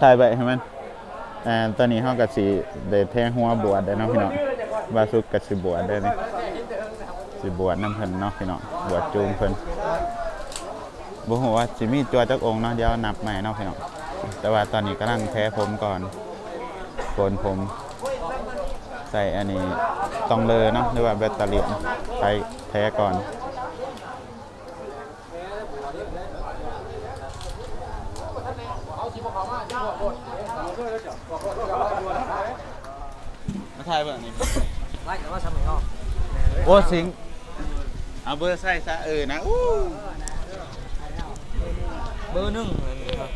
ถ่ายไปให้มันอ่าตอนนี้เฮาก็สิได้แทงหัวบวชได้เนาะพี่น้องบาสุกก็สิบวชได้นี่สิบวชนํเพิ่นเนาะพี่น้องบวชจูงเพิ่นบ่ฮู้ว่าสิมีตัวจักองค์เนาะเดี๋ยวนับใหม่เนาะพี่น้องแต่ว่าตอนนี้กำลังแท้ผมก่อนโกนผม ใส่อันนี้ต้องเลอเนาะหรือว่าแบตเตอรี่ไปแท้ก่อน มาถ่ายเบอร์นี้ไล่แต่ว่าทำไมเนาะโอ้สิงเอาเบอร์ใส่ซะเออนะอู้เบอร์หนึ่ง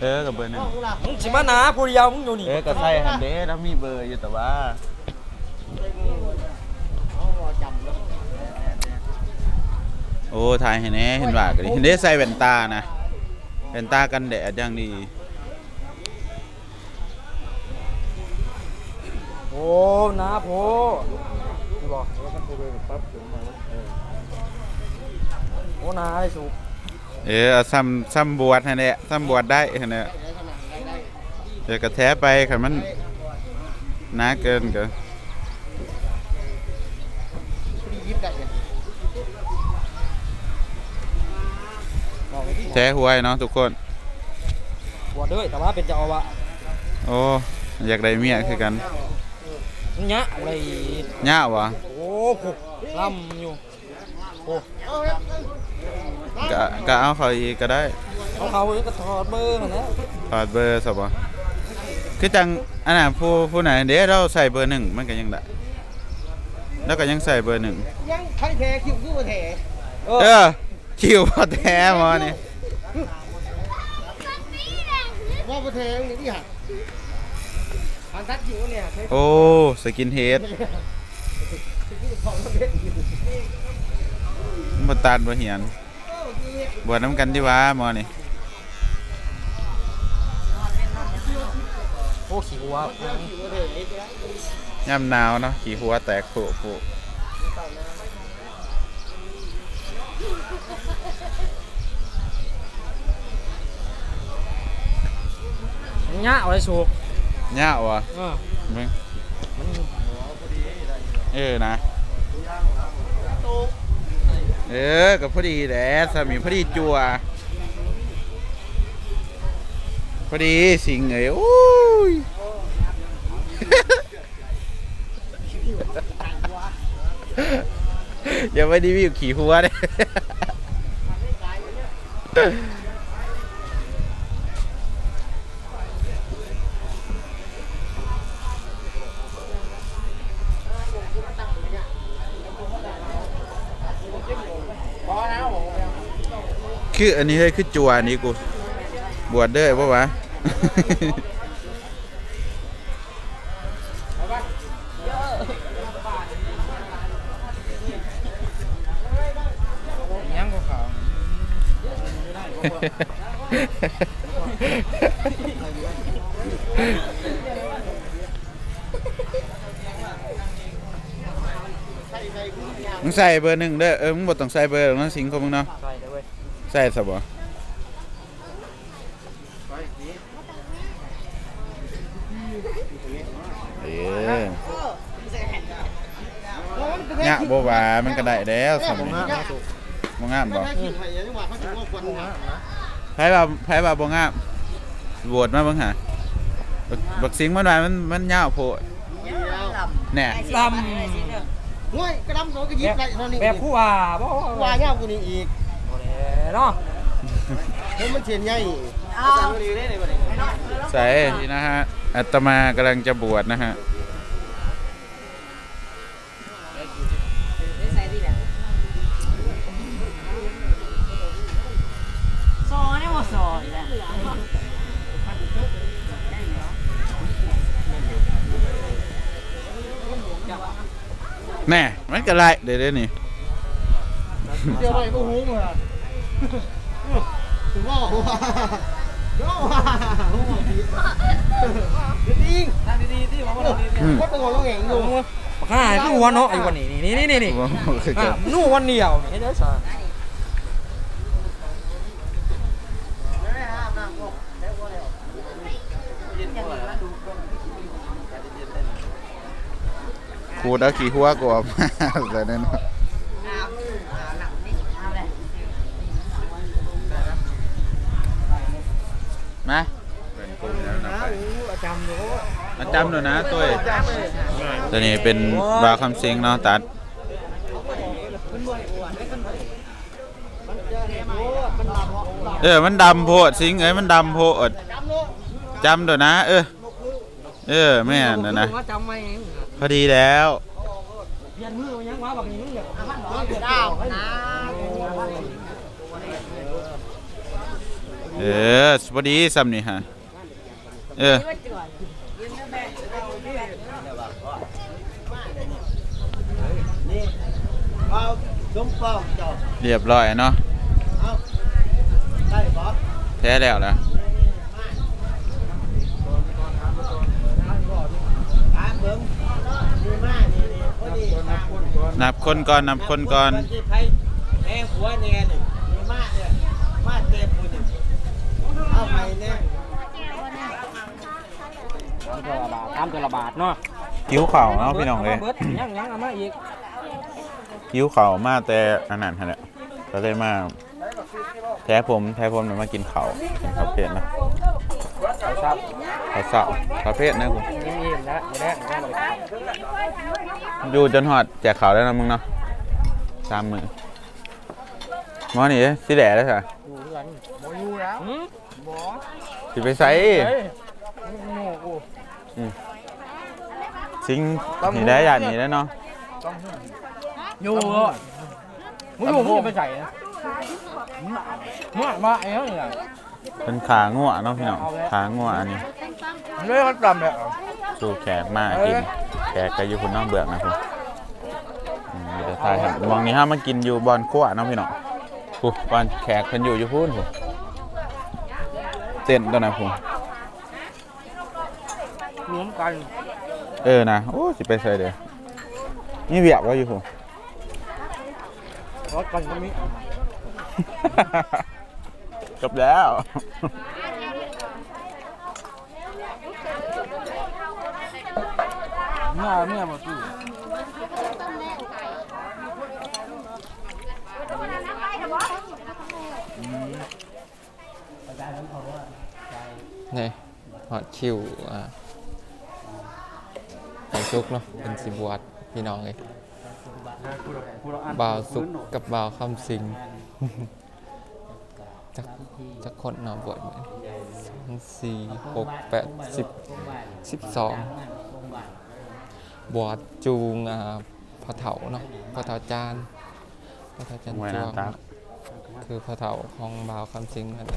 เออกับเบอร์หนึงมึงสิมาหนาผู้เดียวมึงอยู่นี่เออกับใส่ฮันเด้แล้วมีเบอร์อยู่แต่ว่าโอ้ถ่ายเห็นแน่เห็นว่ากันดิเห็นได้ใส่แว่นตานะแว่นตากันแดดอย่างดี โอ้หนาโพนี่บอกโอ้หนาไอ้สุกเออเอาซ้ำซ้ำบวชให้แหละซ้ำบวชได้ให้แหละเดี๋ยวกระแทไปคันมันหนาเกินก็แท้หวยเนาะทุกคนบวชด้วยแต่ว่าเป็นเจ้าอาวาสโอ้ อยากได้เมียคือกันมึง เนี้ยอะไรย่าวะโอ้ผูกล่ำอยู่โอ้ก็ก็เอาเขาอีกก็ได้เขาเขาก็ถอดเบอร์มาแล้วถอดเบอร์สบคือจังอันน่ะผู้ผู้ไหนเดี๋ยวเราใส่เบอร์หนึ่งมันก็ยังได้แล้วก็ยังใส่เบอร์หนึ่งยังใครแท้คิวคือบ่แท้เอเอออคิวพอแท้หมอนี่ว่าบ่แท้นี่ที่หัก อันทัดคิวเนี่ยใช้โอ้ สกินเฮดของประเภทอยู่บ่ตานบ่เหียนบวชน้ำกันที่ว่าหมอนี่โอ้ขี้หัวย่ำหนาวเนาะขี่หัวแตกโผล่โผล่มึงเนี้ยอะไรสุก ย่าวะเออมึงมันเออนะ เออก็พอดีแหละสามีพอดีจัว พอดีสิงเอ้ยโอ้ยอย่าไปดีวิวขี่หัวเลย คืออันนี้เฮ้คือจัวอันนี้กู บวชเด้อปะวะยังก็ขาวมึงใส่เบอร์หนึ่งเด้อเออมึงบ่ต้องใส่เบอร์หรอกนะสิงของมึงเนาะ ใช่เลยเว้ยใส่ซะบ่เออเนี่ยบ่ว่ามันก็ได้แล้วสำนี้บ่งามบ่ถ้าคิวให้ยังว่าเขาสิว่าควรนะไผว่าไผว่าบ่งามโหวตมาเบิ่งหาบักบักสิงมันว่ามันมันยาวโพดแน่ลห้วยกระดำโดนก็ยิบไรเท่านี้ำแบบผู้ว่าบ่ว่ายาวกูนี่อีกบ่ได้ เนาะเฮ้ยมันเทียนใหญ่ใส่นี่นะฮะอาตมากำลังจะบวชนะฮะซอเนี่ยว่าซออีกแล้วแน่มันก็ไล่เดี๋ยวเดี๋ยวนี่เดี๋ยวไรก็หูมึงอะ ถึงว่าว่าว่าว่าดีดีดีว่าว่าดีก็ตัวเราเองดูข้าดูวันเนาะไอ้วันนี้นี่นี่นี่นี่นู่วันเดียวนี่ได้อสาคูดาขี่หัวกว่ามาแต่เนี่ย เป็นกลุ่มแล้วนะไปจำอาจำหน่อยนะตุ้ยตัวนี้เป็นบาคำซิงเนาะตัดเออมันดำโพดสิงเอ้ยมันดำโพดจำด้วนะ เออเออแม่นนะนะพอดีแล้วเพียนมือมันยังว่าบักนี้มึงอยากดาวนะเออพอดีซ้ำนี่ฮะ เออเรียบร้อยเนาะแท้แล้วนะนับคนก่อนนับคนก่อนแม่หัวแน่นี่มีมาเนี่ยมาเต็มพุ่นเอาไปเนี่ย ตัวละบาทตามตัวละบาทเนาะหิวเข่าวเนาะพี่น้องเลยเบิดยังยังเอามาอีกหิวเข่าวมาแต่อันนั้นฮะเนี่ยก็เลยมาแท้ผมแท้ผมเนี่ยมากินเข่าวกินข้าวเพชรนะครับข้าวเสาข้าวเพชรนะกูนี่อิ่มแล้วแรกแรกเลยอยู่จนหอดแจกข่าวได้แล้วมึงเนาะสามมือหมอนี่สิแหล่ได้สะอยู่ด้วยกันบ่อยู่แล้วบ่สิไปใส่ เฮ้ยโง่กู สิงนี่ได้ยานี่ได้เนาะอยู่เลยมึงอยู่มึงจะไปใส่นะมามาเอ้ยเนี่ยเป็นขางัวเนาะพี่น้องขางัวอันนี้เลยเขาจำเนี่ยสู่แขกมากินแขกก็อยู่คุณน้องเบือกนะคุณอืมเดี๋ยวทายครับมองนี้ห้ามมากินอยู่บอนขั้วเนาะพี่น้องกูบอนแขกเพิ่นอยู่อยู่พูนผมเต้นตัวนะผม รวมกัน เออนะโอ้สิไปใส่เด้อนี่เบียกว่าอยู่ผมรถกันก็มี จบแล้ว เมื่อเมื่อหมดที่นี่ฮอตคิวอ่าไอ ซุกเนาะเป็นสิบวัดพี่น้องเลยบ่าวสุกกับบ่าวคำสิงจักจักคนเนาะบวชเหมือนสองสี่หกแปดสิบสิบสองบวชจูงอ่าพระเถาเนาะพระเถาจานพระเถาจานจวงคือพระเถาของบ่าวคำสิงนั่น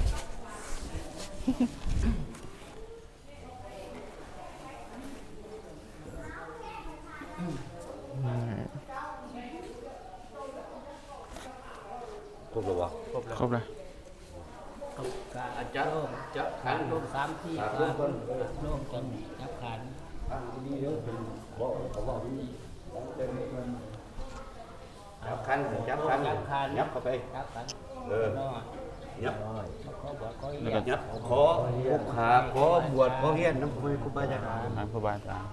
เองครบแล้วจะจะขันร่วมสามที่ร่วมร่วมกันจับขันจับขันจับขันจับขันยับเข้าไปจับขันเออยับขอบวชขอเฮียนยับขอผูกขาขอบวชขอเฮียนน้ำพุครูบาอาจารย์ทางผู้บาอาจารย์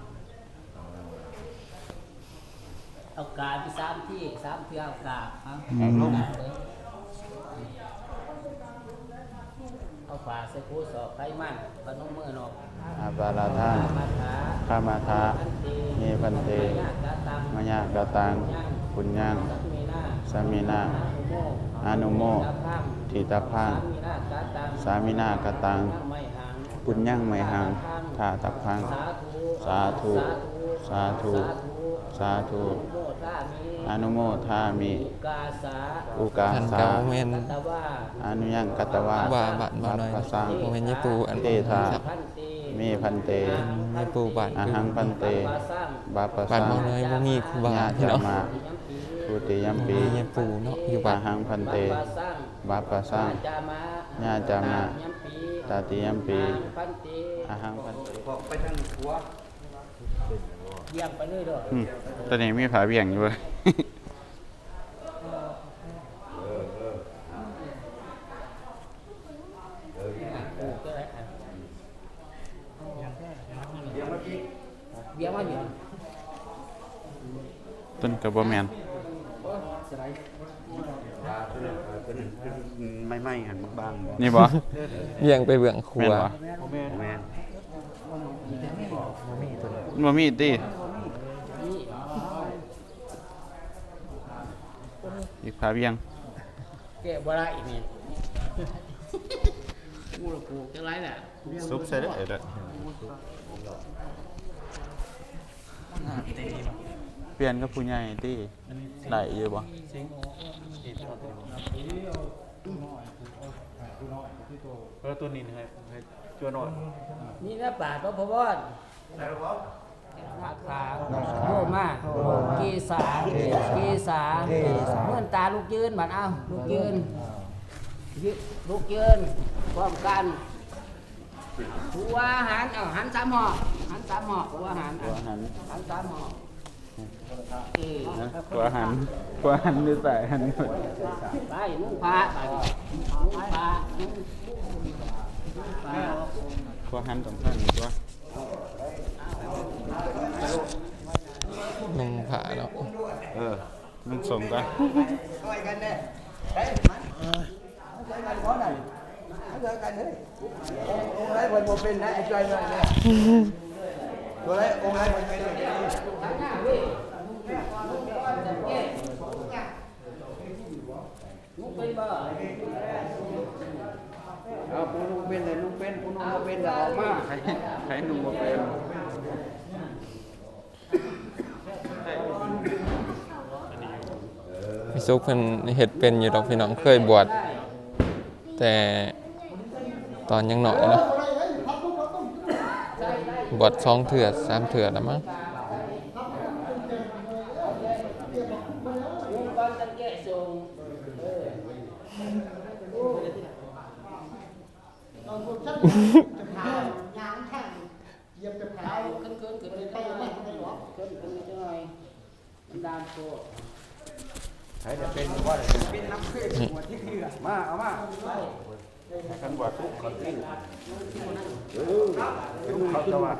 เอากาไปสามที่สามเที่ยวกาเอาเอา ฝาส่ผู้สอบไขมันปนมมือนอกอาบาลาทานมาถาข้ามาทาอันตีเยพันเตมายากะตังปุญญังสักมีนาสามีนาอานุโมอานุโมตพังทิตาพังสามีนากาตังสามินางไม่หังปุญญังไมหังทาตัพพัง สาธุ สาธุ สาธุ อนุโมทามิกาสาอุกาท่านสาเก่าเมนตะว่าอนุยังกัตตวาว่าบัตรมาหน่อยพระสังโมเมนยปูอันเตธาพันตีมีพันเตยปูบัตรอาหังพันเตวาสร้างบาปะบัสัตงรมาหน่อยบ่มีครูบาญาพี่จาน้องมาย้ำปีทุติยมมีปียปูเนาะอยู่บัอาตรหังพันเตวาสร้างบาปะสังจามาญาจามาย้ำปีตาติยมปีพันตีอาหังพันเตไปทางหัว เยี่ยมไปเลยเด้ออืมตอนนี้มีผาเบี่ยงอยู่เลยเบี้ยมาอยู่ก็บ่แมนไม่ไม่หันบ้างบ่นี่บ่ เบี่ยงไปเบื้องครัแม่วบ่แม่นมันบ่มีติ อีกพาเบียงแกะบ่ได้นี่งูละกูจังไรน่ะซุปใส่ได้เด้อเปลี่ยนกับผู้ใหญ่ติได้อยู่บ่เออตัวนี้ให้ให้จัวหน่อยนี่นะป่าก็พบอน ขาโอ้มากีสากีสาเมื่อนตาลูกยืนบัดเอ้าลูกยืนยืลูกยืนพร้อมกันหัวหันเอาหันสามหอกหันสามหอกหัวหันตัวหันหันสามหอกเออนะตัวหันตัวหันหรือใส่หันหมดไปนุ่งผ้าไปนุ่งผ้านุ่งผ้าตัวหันตรงข้างตัว นุ่งผ้าเนาะเออมันส่งกันองค์ไรวันโมเป็นนะไอ้ใจเลยเนี่ยตัวไรองค์ไรวันเป็นนุ่งเป็นบ่เอาปูนุ่งเป็นเลยนุ่งเป็นปูนุ่งเป็นออกมาใครใครหนุ่มบ่เป็น พี่ซุกเพิ่นเฮ็ดเป็นอยู่ดอกพี่น้องเคยบวชแต่ตอนยังหน่อยเนาะบวชสองเถื่อสามเถื่อแล้วมั้งนุ่งก่อนจังแกะส่งเออเอาขึ้นขึ้นขึ้นขึ้นขึ้นขึ้นขึ้นจังหน่อยดามโต ใครจะเป็นว่าเป็นน้ำเพื่อนหัวที่คือมาเอามาคันบ่ทุกคนเขาจะว่า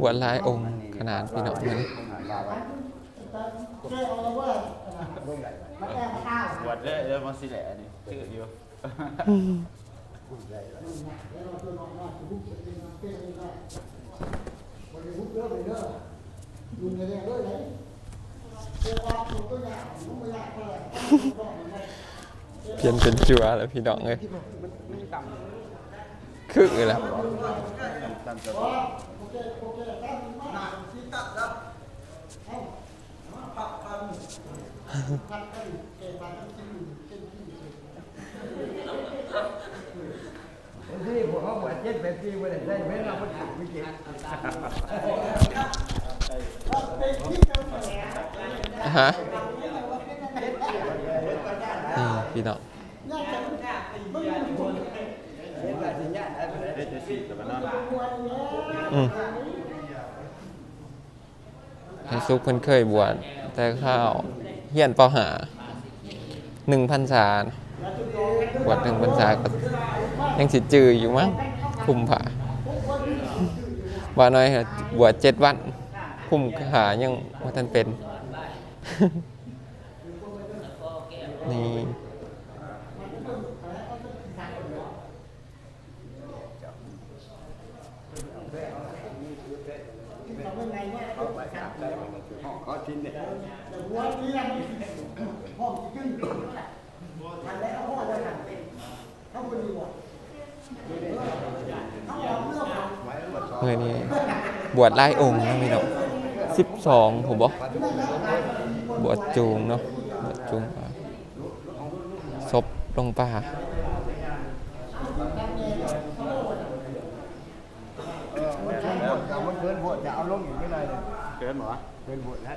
บวชหลายองค์ขนาดพี่น้องมันบวชได้เออมาสิแหละนี่ชื่ออยู่ เปลี่ยนเป็นจัวแล้วพี่น้องเอ้ยคือแล้ว ที่พวกเขาบวชเจ็ดแปดปีมาได้ได้เว้นเราก็ถูกวิกฤตฮะนี่พี่น้องได้จะสิกับมันเนาะอืมให้ซุกเพิ่นเคยบวชแต่ข้าวเฮียนปาหาหนึ่งพันษาบวชหนึ่งพันษาก็ ยังสิจืออยู่มั้งคุมผาว่าน้อยบวชเจ็ดวัน คุมขายังว่าท่านเป็น นี่เขาทิ้งเนี่ย เมื่อนี้บวชไล่องค์นะพี่น้องสิบสองผมบอกบวชจูงเนาะบวชจูงศพลงป่าจะมันเกินบวชจะเอาลงอยู่ไม่ได้เลยเกินบ่เกินบวชแล้ว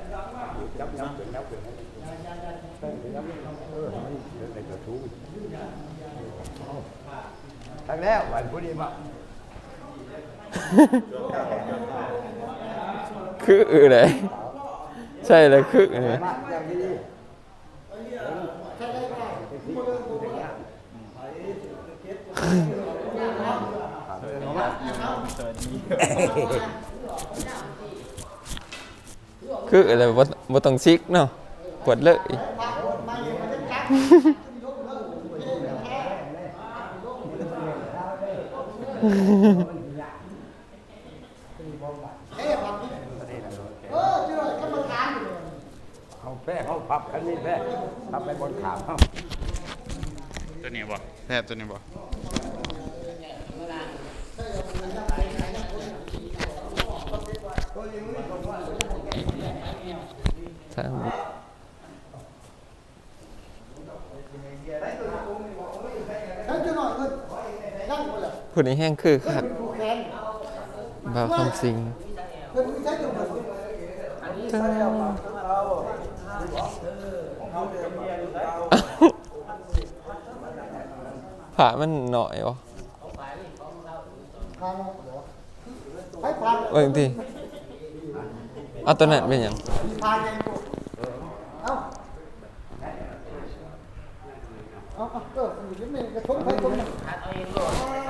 จับจับจับจับเออเดี๋ยวแต่กระทู้ ทั้งแล้ววันพุธนี้มาคืออือเลยใช่เลยคืออย่างคืออะไรบ่บ่ต้องซิกเนาะกดเลย เอาแป้เขาพับคันนี้แป้พับไปบนขาเขาตัวนี้บ่แพทย์ตัวนี้บ่ทาง นั่นจะหน่อยเงินนั่งคนละ ผู้นี้แห้งคือคักผู้แขนบ่าวคำสิงจ้าผ่ามันหน่อยวะพาเราเหรอให้พาเบิ่งทีเอาตัวนั้นเป็นยังเองกูเอาเอาเอาเอออยู่ที่นี่กระทบไปตรงนั้น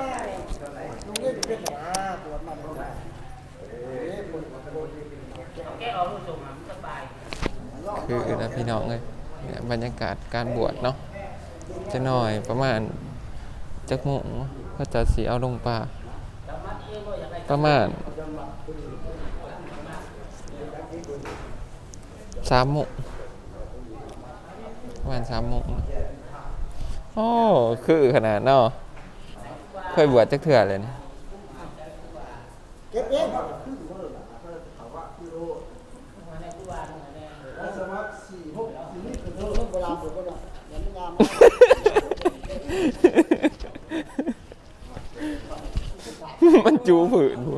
คือนะพี่น้องเลยบรรยากาศการบวชเนาะจะหน่อยประมาณจักโมงก็จะสีเอาลงป่า ประมาณสามโมงประมาณสามโมงนะโอ้คือขนาดเนาะ เคยบวชจักเถื่อเลยเนี่ยเก็บเองเวลาผมก็ได้ยังไม่งามมันจูผืนพู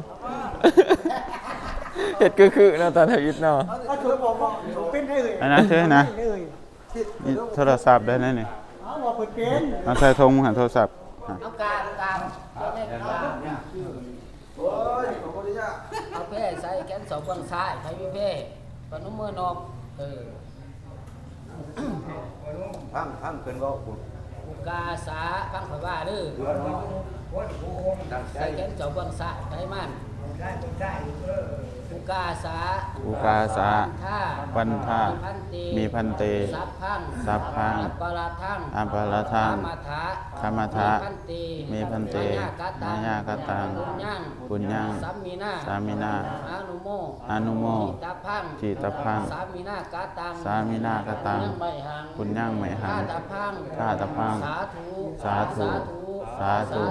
เห็ดก็คือเนาะตอนทวิตเนาะถ้าช่วยบอกว่าผมเป็นให้เลยอันนั้นเชื่อนะให้เลยนี่โทรศัพท์ได้แน่นี่เอาว่าเปิดเป็นเอาใส่ธงหันโทรศัพท์อะ เอากลางกลางเอาแม่กลางเอาเพ่ใส่แขนสองข้างซ้ายใช้เพ่ปนมมือนอกเออพังพังเป็นว่าคุณอุกาสาฟังข่อยว่าเด้อเดือนว่าดังใจ ใส่แขนสองข้างซ้ายใช้มันอุ กาสาอุกาสาท่าวันท่าพันตีมีพันเต สัพพังสัพพังอัปปาราทังอัปปาราทังธรรมทะธรรมทะมีพันตีมีพันเตมายากตังมายากตังปุญญังปุญญังสัมมีนาสามินาอนุโมอนุโมจิตตพังจิตตพังสามีนากาตังสามินากตังปุญญัไม่หังปุญญังไม่หังฆาตพังฆาตพังสาธุสาธุสาธุ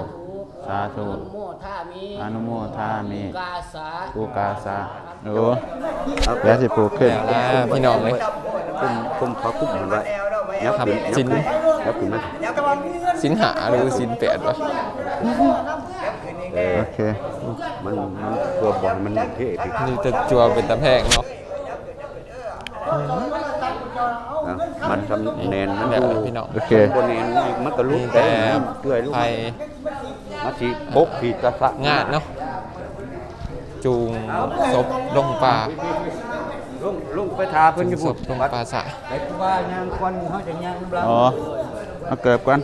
สาธุอนุโมทามิอนุโมทามิกาสาอุกาสาโอ้เดี๋ยวสิปลูกขึ้นแล้วพี่น้องเลยคุมคุมเขาคุมมันไว้ยับครับขึ้นสินยับขึ้นไหมสินหาหรือสินแปดวะเออโอเค มันมันตัวบอลมันเท่ดินี่จะจัวเป็นตะแพงเนาะนะมันทำแนนมันแบอบยู่พี่น้องโอเคบนแนนมันก็ลุกนี่แต่แต่เกลื่อยลุกไทย มาสิบกผีกระสะงานเนาะจูงศพลงป่าลุงลุงไปทาเพิ่นอยู่ศพุ่นพลงป่าสะไอ้กูว่ายางควันเฮาจะยางน้ำลายอ๋อเอาเกิบก่อน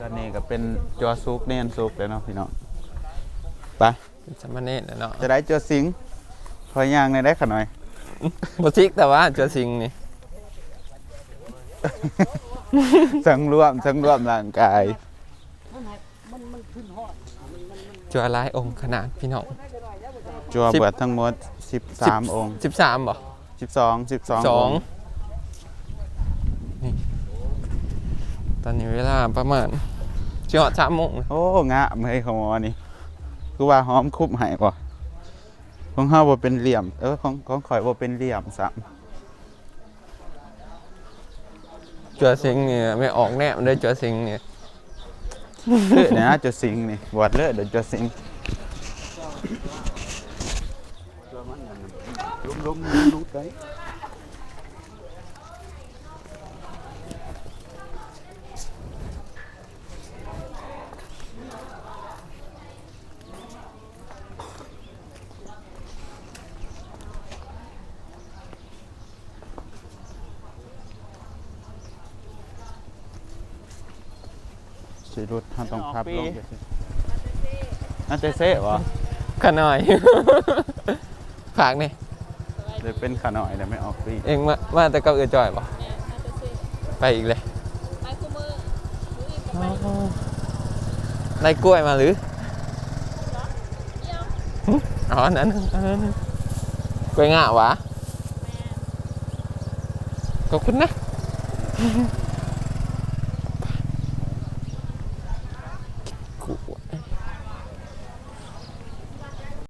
ตอนนี้ก็เป็นจอซุกเนียนซุกเลยเนาะพี่น้องไปเป็นสามเณรน่ะเนาะจะได้จอสิงคอยย่างในได้ขน่อยบ่ซิกแต่ว่าจัวสิงนี่ สังรวมสังรวมร่างกายจัวหลายองค์ขนาดพี่น้องจัวสิบเบิดทั้งหมด 13 องค์13บ่12 12สอองงค์นี่ตอนนี้เวลาประมาณสิฮอด3โมงโอ้งะเฮ้ยของหมอนี่คือว่าหอมคุบให้บ่ของเฮาบ่เป็นเหลี่ยม เออของของข่อยบ่เป็นเหลี่ยมซ้ํ จัวสิงนี่ไม่ออกแน่มันได้จัวสิงนี่เลือดเนี่ยนะจอสิงนี่บวชเลือดเดี๋ยวจอสิงลุมลุมลุกได้ สิรุดเฮาต้องพับลงน่าจะเซ่บ่ขะหน่อยฝากนี่เดี๋ยวเป็นขาหน่อยเดี๋ยวไม่ออกปีเองมามาแต่เก็เอือจอยบ่ไปอีกเลยไปคู่มือมืออีกก็ไปได้กล้วยมาหรือเยี่ยมหึอ๋ออันนั้นอันนั้นกล้วยง่าวะขอบคุณนะเ